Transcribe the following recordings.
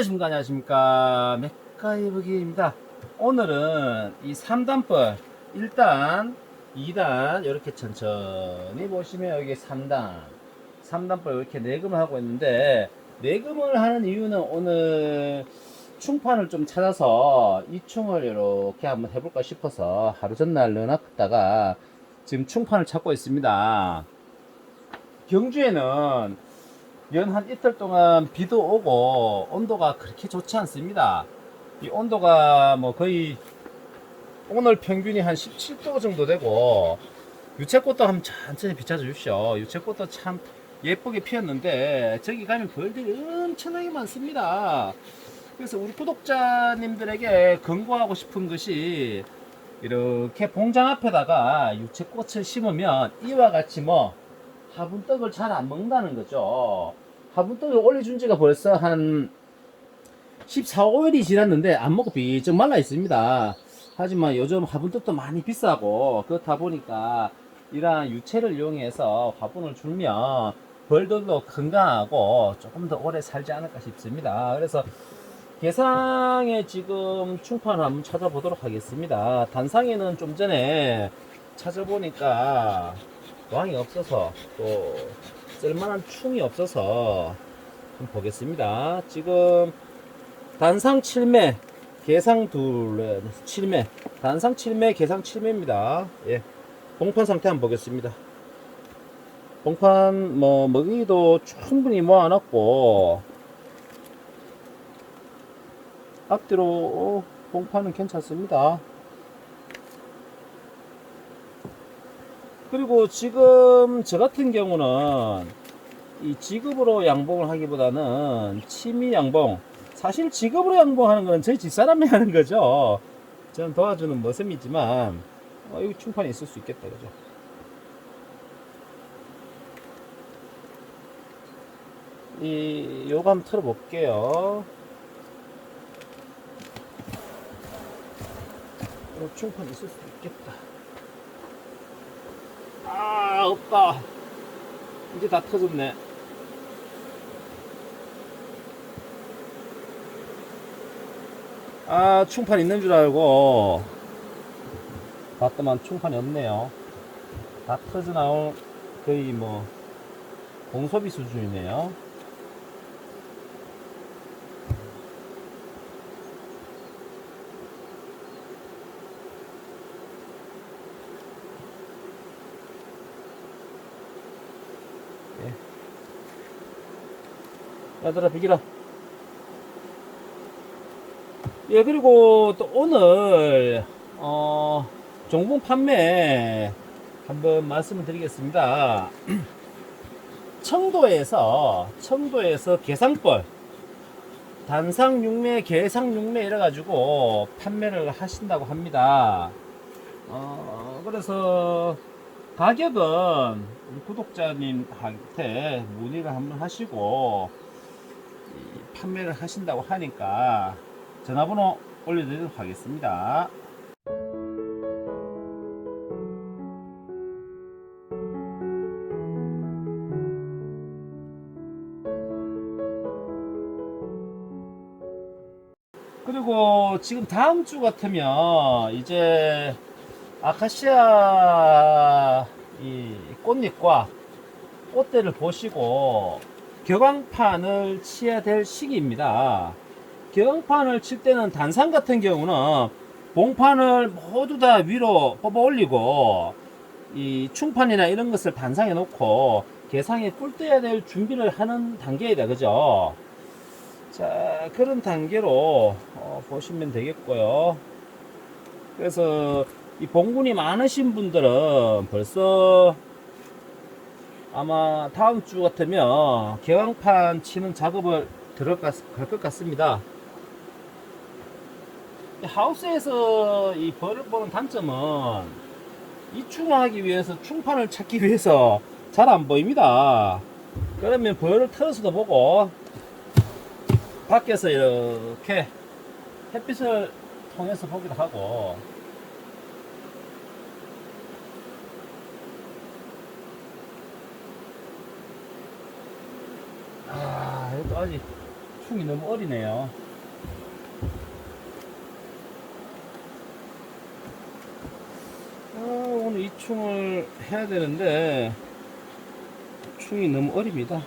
안녕하십니까 안녕하십니까? 맥가이브기입니다. 오늘은 이 3단벌 1단 2단 이렇게 천천히 보시면 여기 3단 3단벌 이렇게 내금을 하고 있는데 내금을 하는 이유는 오늘 충판을 좀 찾아서 이 충을 이렇게 한번 해볼까 싶어서 하루 전날 넣어놨다가 지금 충판을 찾고 있습니다. 경주에는 연 한 이틀 동안 비도 오고 온도가 그렇게 좋지 않습니다. 이 온도가 뭐 거의 오늘 평균이 한 17도 정도 되고 유채꽃도 한번 천천히 비춰 주십시오. 유채꽃도 참 예쁘게 피었는데 저기 가면 벌들이 엄청나게 많습니다. 그래서 우리 구독자님들에게 권고하고 싶은 것이 이렇게 봉장 앞에다가 유채꽃을 심으면 이와 같이 뭐 화분떡을 잘 안 먹는다는 거죠. 화분떡을 올려준 지가 벌써 한 14, 5일이 지났는데 안 먹고 비쩍 말라 있습니다. 하지만 요즘 화분떡도 많이 비싸고 그렇다 보니까 이러한 유채를 이용해서 화분을 줄면 벌들도 건강하고 조금 더 오래 살지 않을까 싶습니다. 그래서 개상에 지금 충판을 한번 찾아보도록 하겠습니다. 단상에는 좀 전에 찾아보니까 왕이 없어서 또 쓸만한 충이 없어서 좀 보겠습니다. 지금 단상 7매, 개상 둘, 7매, 단상 7매, 개상 7매입니다. 예. 봉판 상태 한번 보겠습니다. 봉판 뭐 먹이도 충분히 모아놨고 앞뒤로 어, 봉판은 괜찮습니다. 그리고 지금 저 같은 경우는 이 지급으로 양봉을 하기보다는 취미 양봉 사실 지급으로 양봉하는 건 저희 집사람이 하는 거죠. 저는 도와주는 모습이지만 어, 여기 충판이 있을 수 있겠다 그죠? 이 요거 한번 틀어 볼게요. 어, 충판 있을 수 있겠다 아 없다. 이제 다 터졌네. 아 충판 있는 줄 알고. 봤더만 충판이 없네요. 다 터져 나올 거의 뭐 공소비 수준이네요 얘들아 비기라. 예 그리고 또 오늘 어 종봉 판매 한번 말씀을 드리겠습니다. 청도에서 청도에서 개상벌 단상 6매 개상 6매 이래 가지고 판매를 하신다고 합니다. 어 그래서 가격은 구독자님한테 문의를 한번 하시고 이 판매를 하신다고 하니까 전화번호 올려드리도록 하겠습니다. 그리고 지금 다음 주 같으면 이제 아카시아 이 꽃잎과 꽃대를 보시고 격앙판을 치야 될 시기입니다. 격앙판을 칠 때는 단상 같은 경우는 봉판을 모두 다 위로 뽑아 올리고 이 충판이나 이런 것을 단상에 놓고 개상에 꿀 떠야 될 준비를 하는 단계이다. 그죠? 자 그런 단계로 어, 보시면 되겠고요. 그래서 이 봉군이 많으신 분들은 벌써 아마 다음 주 같으면 개왕판 치는 작업을 들어갈 것 같습니다. 이 하우스에서 이 벌을 보는 단점은 이충하기 위해서 충판을 찾기 위해서 잘 안 보입니다. 그러면 벌을 틀어서도 보고 밖에서 이렇게 햇빛을 통해서 보기도 하고 아, 아직 충이 너무 어리네요. 아, 오늘 이 충을 해야 되는데 충이 너무 어립니다.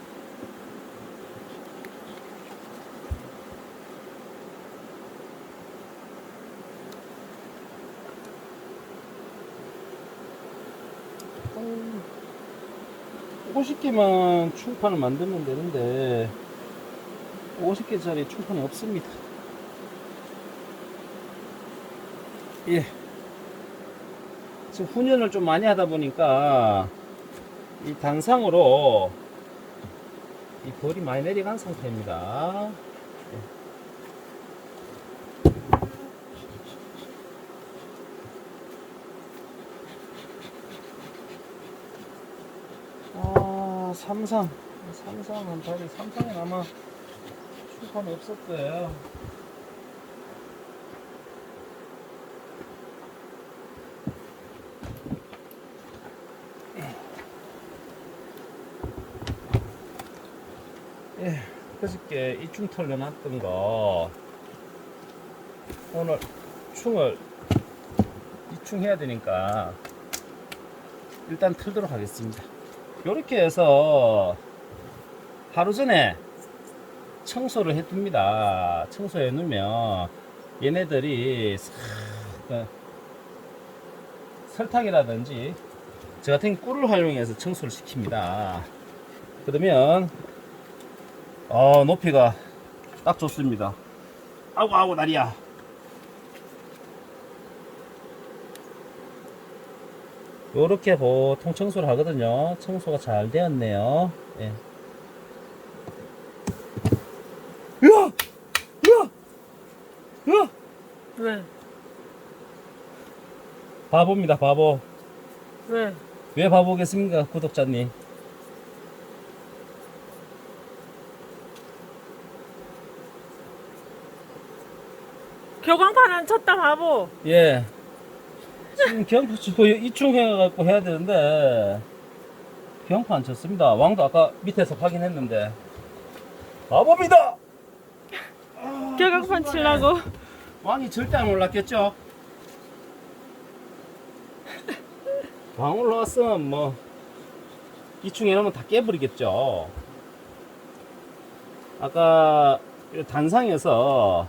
음, 50개만 충판을 만들면 되는데 50개짜리 충판이 없습니다. 예. 지금 훈연을 좀 많이 하다 보니까 이 단상으로 이 벌이 많이 내려간 상태입니다. 아, 삼상. 삼상은 다리 삼상은 아마 없을 거예요. 예, 그저께 이충 털려놨던 거 오늘 충을 이충 해야 되니까 일단 틀도록 하겠습니다. 이렇게 해서 하루 전에 청소를 해둡니다. 청소해 놓으면 얘네들이 싹 그, 설탕이라든지 저 같은 꿀을 활용해서 청소를 시킵니다. 그러면 어, 높이가 딱 좋습니다. 아고 아고 다리야. 요렇게 보통 청소를 하거든요. 청소가 잘 되었네요. 예. 으아! 으아! 으아! 왜? 바보입니다, 바보. 왜? 왜 바보겠습니까, 구독자님? 교광판 안 쳤다 바보. 예. 지금 경포 치고 이충 해갖고 해야 되는데, 경포 안 쳤습니다. 왕도 아까 밑에서 확인했는데, 바보입니다! 아, 교광판 치려고. 왕이 절대 안 올랐겠죠? 왕 올라왔으면 뭐, 이충 해놓으면 다 깨버리겠죠? 아까 이 단상에서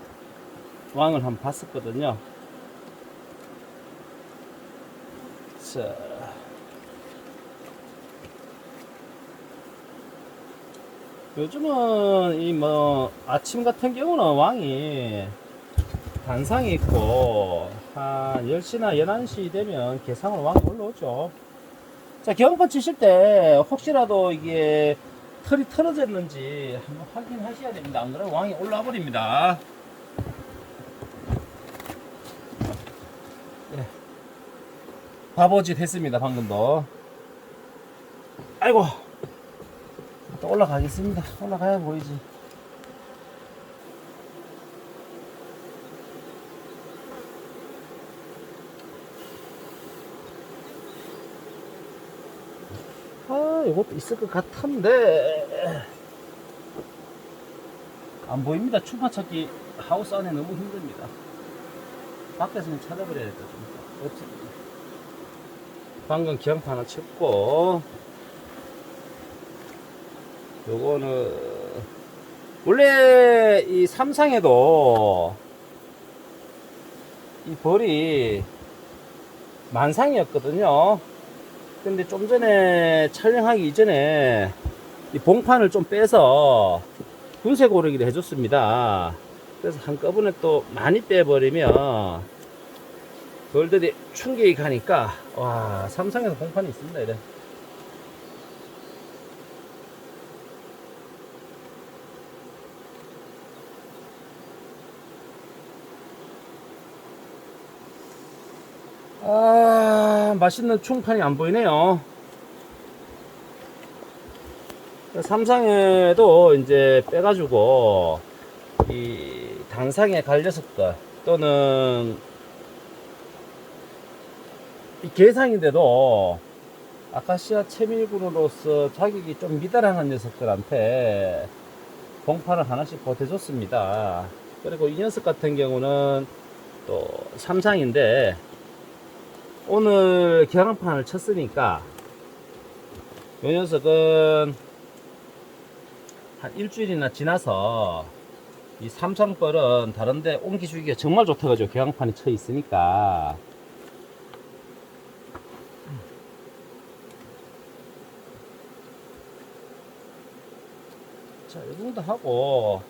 왕을 한번 봤었거든요. 자. 요즘은 이 뭐 아침 같은 경우는 왕이 단상이 있고 한 10시나 11시 되면 개상으로 왕이 올라오죠. 자, 경판 치실 때 혹시라도 이게 털이 털어졌는지 한번 확인하셔야 됩니다. 안 그러면 왕이 올라와 버립니다. 예. 바보짓 했습니다, 방금도. 아이고. 또 올라가겠습니다. 올라가야 보이지. 아, 이것도 있을 것 같은데. 안 보입니다. 추파 찾기 하우스 안에 너무 힘듭니다. 밖에서는 찾아버려야겠다. 좀. 없습니다. 방금 기형파 하나 쳤고, 요거는, 원래 이 삼상에도 이 벌이 만상이었거든요. 근데 좀 전에 촬영하기 이전에 이 봉판을 좀 빼서 분쇄 고르기를 해줬습니다. 그래서 한꺼번에 또 많이 빼버리면 벌들이 충격이 가니까 와 삼성에서 봉판이 있습니다 이래. 아, 맛있는 충판이 안 보이네요. 삼상에도 이제 빼가지고 이 단상에 갈렸을 것 또는 이 개상인데도 아카시아 채밀군으로서 자격이 좀 미달하는 녀석들한테 봉판을 하나씩 보태줬습니다. 그리고 이 녀석 같은 경우는 또 삼상인데 오늘 계량판을 쳤으니까 이 녀석은 한 일주일이나 지나서 이 삼성벌은 다른데 옮기주기가 정말 좋다가지고 계량판이 쳐 있으니까. 자, 이 정도 하고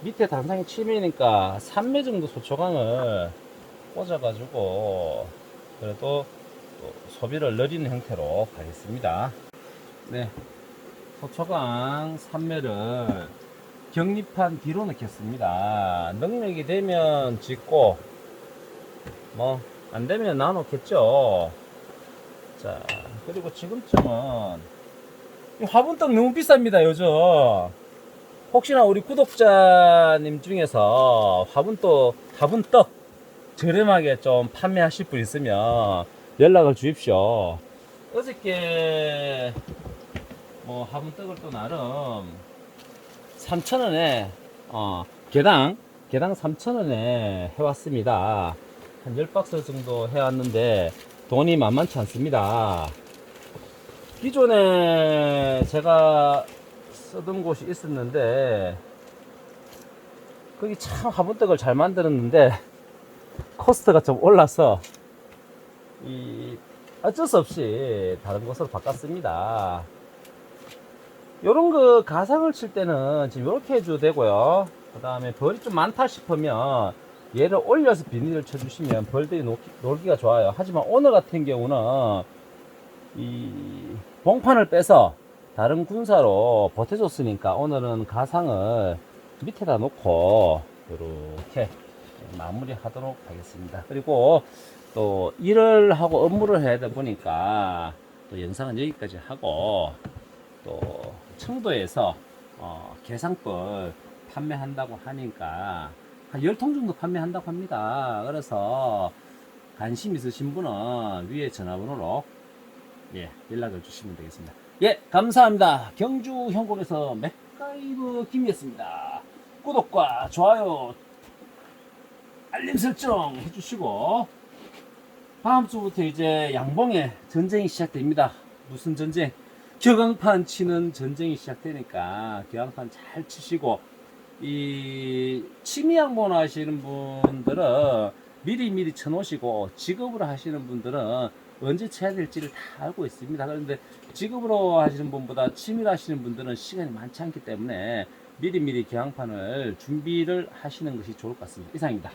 밑에 단상이 7mm니까 3매 정도 소초강을 꽂아가지고 그래도 또 소비를 늘리는 형태로 가겠습니다. 네, 소초강 3매를 격립판 뒤로 넣겠습니다. 능력이 되면 짓고 뭐 안 되면 나놓겠죠. 자, 그리고 지금쯤은 이 화분떡 너무 비쌉니다, 요즘. 혹시나 우리 구독자님 중에서 화분떡, 화분떡 저렴하게 좀 판매하실 분 있으면 연락을 주십시오. 어저께 뭐 화분떡을 또 나름 3,000원에 어, 개당 개당 3,000원에 해왔습니다. 한 10박스 정도 해왔는데 돈이 만만치 않습니다. 기존에 제가 쓰던 곳이 있었는데 거기 참 화분떡을 잘 만들었는데 코스트가 좀 올라서 이 어쩔 수 없이 다른 곳으로 바꿨습니다. 요런 거 가상을 칠 때는 지금 이렇게 해줘도 되고요. 그 다음에 벌이 좀 많다 싶으면 얘를 올려서 비닐을 쳐주시면 벌들이 놀기, 놀기가 좋아요. 하지만 오늘 같은 경우는 이 봉판을 빼서 다른 군사로 보태줬으니까 오늘은 가상을 밑에다 놓고 이렇게 마무리 하도록 하겠습니다. 그리고 또 일을 하고 업무를 해야 되다 보니까 또 영상은 여기까지 하고 또 청도에서 어, 개상벌 판매한다고 하니까 한 10통 정도 판매한다고 합니다. 그래서 관심 있으신 분은 위에 전화번호로 예, 연락을 주시면 되겠습니다. 예, 감사합니다. 경주 현곡에서 맥가이브 김이었습니다. 구독과 좋아요, 알림 설정 해주시고 다음 주부터 이제 양봉에 전쟁이 시작됩니다. 무슨 전쟁? 격앙판 치는 전쟁이 시작되니까 격앙판 잘 치시고 이 취미 양봉 하시는 분들은 미리 미리 쳐놓으시고 직업으로 하시는 분들은 언제 쳐야 될지를 다 알고 있습니다. 그런데 직업으로 하시는 분보다 취미로 하시는 분들은 시간이 많지 않기 때문에 미리 미리 격앙판을 준비를 하시는 것이 좋을 것 같습니다. 이상입니다.